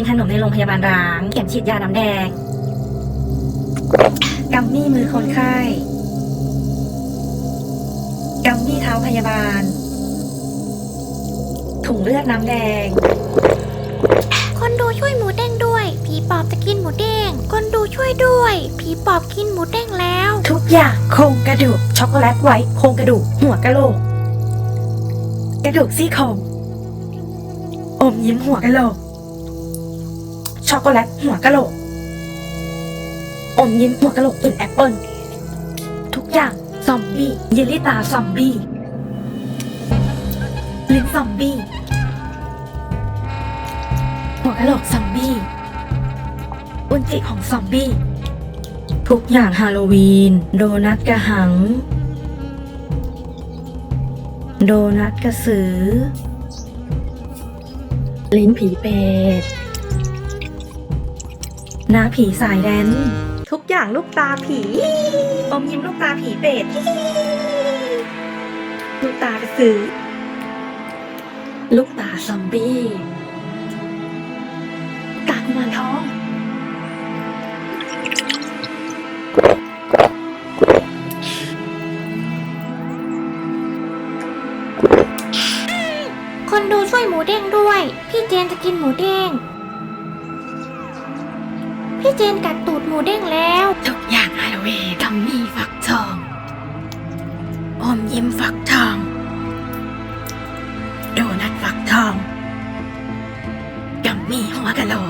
กินขนมในโรงพยาบาลร้าง เข็มฉีดยาน้ำแดงกัมมี่มือคนไข้กัมมี่เท้าพยาบาล ถุงเลือดน้ำแดง คนดูช่วยหมูเด้งด้วย ผีปอบจะกินหมูเด้ง คนดูช่วยด้วย ผีปอบกินหมูเด้งแล้ว ทุกอย่างโครงกระดูก ช็อกโกแลตไว้โครงกระดูก หัวกะโหลก กระดูกซี่โครงอมยิ้มหัวกะโหลก ช็อกโกแลตหัวกะโหลก อมยิ้มหัวกะโหลกกินแอปเปิลทุกอย่างซอมบี้เยลลี่ตาซอมบี้ลิ้นซอมบี้หัวกะโหลกซอมบี้อุนจิของซอมบี้ ทุกอย่างฮาโลวีน โดนัทกระหัง โดนัทกระสือ ลิ้นผีเป็ด หน้าผีสายแดน ทุกอย่างลูกตาผี อมยิ้มลูกตาผีเป็ด ลูกตากระสือ ลูกตาซอมบี้ตากุมารทองคนดูช่วยหมูเด้งด้วย พี่เจนจะกินหมูเด้ง พี่เจนกัดตูดหมูเด้งแล้ว ทุกอย่างฮาโลวีนกัมมี่ฟักทองอมยิ้มฟักทองโดนัทฟักทองกัมมี่หัวกะโหลก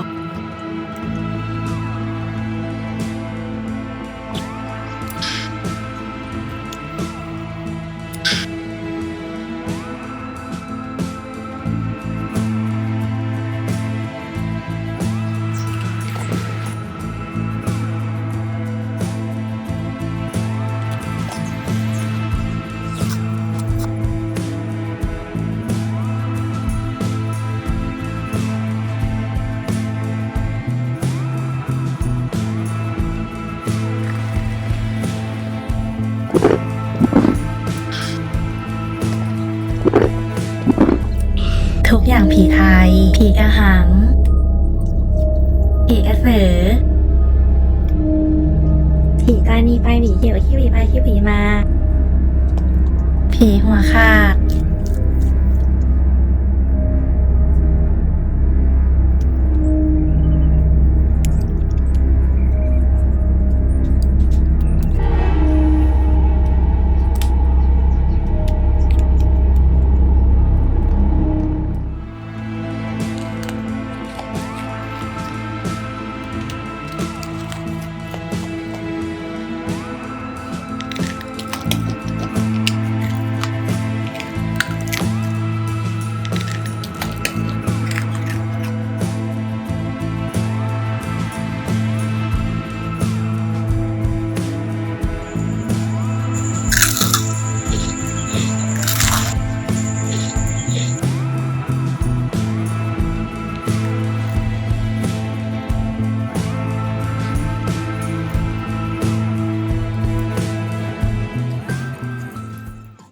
อย่างผีไทย ผีกระหัง ผีกระสือ ผีตานีไปผีเหี่ยวขี้ผีไปขี้ผีมา ผีหัวขาด